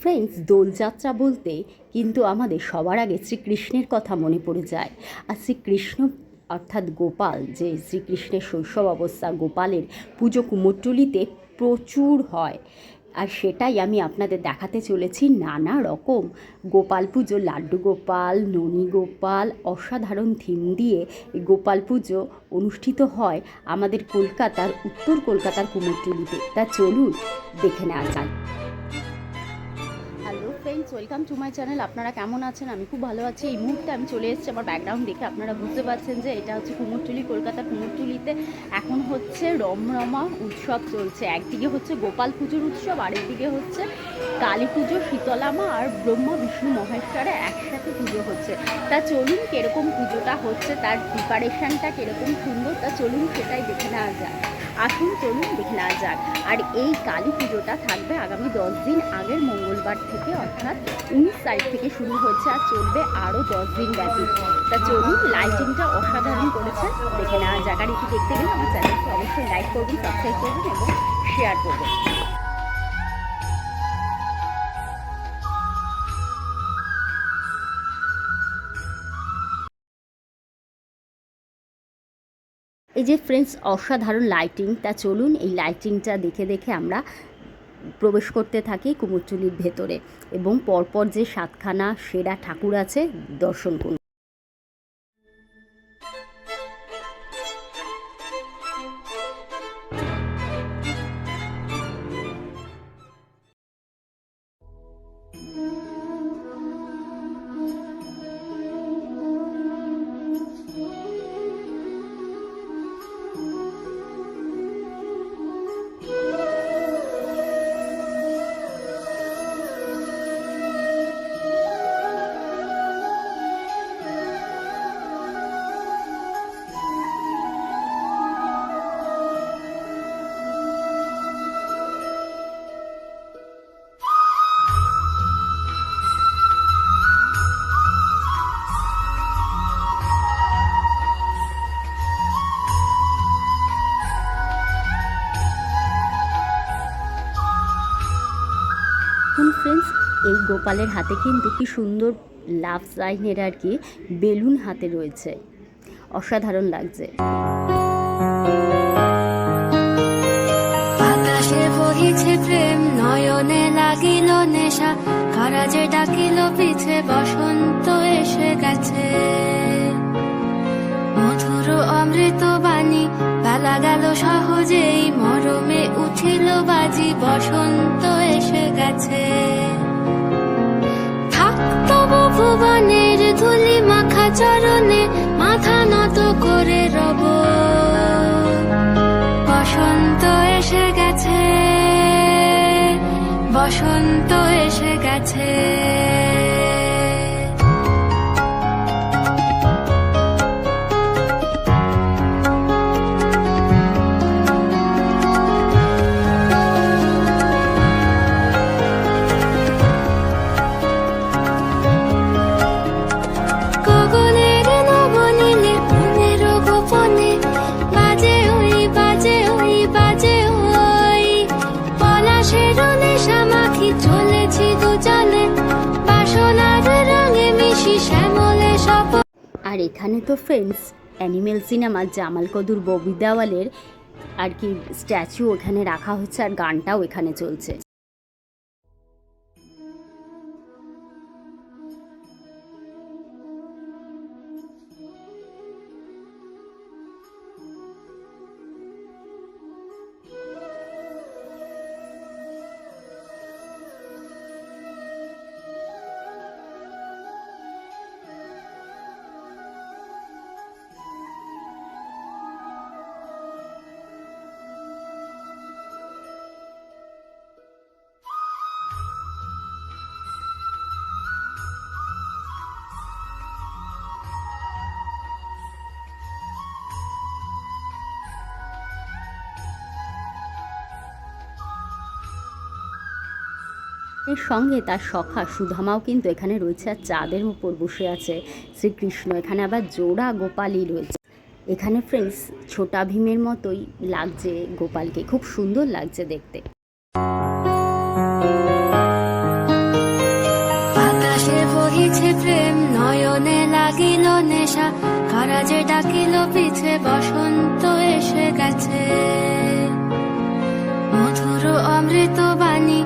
Friends Dol Jatra বলতে কিন্তু আমাদের সবার আগে শ্রীকৃষ্ণের কথা মনে পড়ে যায়। আর শ্রীকৃষ্ণ, অর্থাৎ গোপাল, যে শ্রীকৃষ্ণের শৈশব অবস্থা, গোপালের পুজো কুমোরটুলিতে প্রচুর হয়। আর সেটাই আমি আপনাদের দেখাতে চলেছি নানা রকম গোপাল পুজো, লাড্ডু গোপাল, ননী গোপাল, অসাধারণ থিম দিয়ে গোপাল পুজো অনুষ্ঠিত হয় আমাদের কলকাতার, উত্তর কলকাতার কুমোরটুলিতে। তা চলুন দেখে নেওয়া যাক। Hello friends, welcome to my channel. আপনারা কেমন আছেন? আমি খুব ভালো আছি। এই মুহূর্তে আমি চলে এসেছি আমার ব্যাকগ্রাউন্ড দেখে। আপনারা বুঝতে পারছেন যে এটা হচ্ছে কুমোরটুলি, কলকাতার কুমোরটুলিতে। এখন হচ্ছে রমরমা উৎসব চলছে। একদিকে হচ্ছে গোপাল পুজোর উৎসব, আরেকদিকে হচ্ছে কালী পুজো, শীতলামা আর ব্রহ্মা, বিষ্ণু, মহেশ্বরে একসাথে পুজো হচ্ছে। তা চলুন কীরকম পুজোটা হচ্ছে, তার প্রিপারেশানটা কীরকম সুন্দর, তা চলুন সেটাই দেখে নেওয়া যায় আসুন, চলুন, দেখে নেওয়া যাক। আর এই কালী পুজোটা থাকবে আগামী দশ দিন আগের মঙ্গলবার থেকে, অর্থাৎ উনিশ তারিখ থেকে শুরু হচ্ছে আর চলবে আরও দশ দিন ব্যাপী। তা চলুন লাইটিংটা অসাধারণ করেছে দেখে নেওয়া যাক। আর এটি দেখতে গেলে আমার চ্যানেলকে অবশ্যই লাইক করবেন সাবস্ক্রাইব করবেন এবং শেয়ার করবেন। এই যে ফ্রেন্ডস অসাধারণ লাইটিং তা চলুন এই লাইটিংটা দেখে দেখে আমরা প্রবেশ করতে থাকি কুমোরটুলির ভেতরে এবং পরপর যে সাতখানা সেরা ঠাকুর আছে, দর্শন করুন। ফ্রেন্ডস এই গোপালের হাতে কিন্তু কি সুন্দর লাভ সাইনের আর কি বেলুন হাতে রয়েছে। অসাধারণ লাগছে। বাতাসে বহিছে প্রেম, নয়নে লাগিল নেশা কারাজে ডাকিল পিছে, বসন্ত এসে গেছে। মধুর অমৃত বাণী, বেলা গেল সহজেই, মরমে উঠিল বাজি, বসন্ত এসে গেছে। চরণে মাথা নত করে রব। বসন্ত এসে গেছে বসন্ত এসে গেছে। আর এখানে তো friends animal cinema Jamal কদুর Bobby দেওয়ালের আর কি স্ট্যাচু ওখানে রাখা হচ্ছে আর গানটাও এখানে চলছে। এর সঙ্গে তার সখা সুধামাও কিন্তু এখানে রয়েছে আর চাঁদের উপর বসে আছে। শ্রীকৃষ্ণ এখানে আবার জোড়া গোপালই রয়েছে। এখানে ফ্রেন্ডস ছোটা ভীমের মতোই লাগছে গোপালকে। খুব সুন্দর লাগছে দেখতে। প্রেম, নয়নে লাগিল নেশা। কারা ডাকিল পিছে, বসন্ত এসে গেছে। মধুর অমৃত বাণী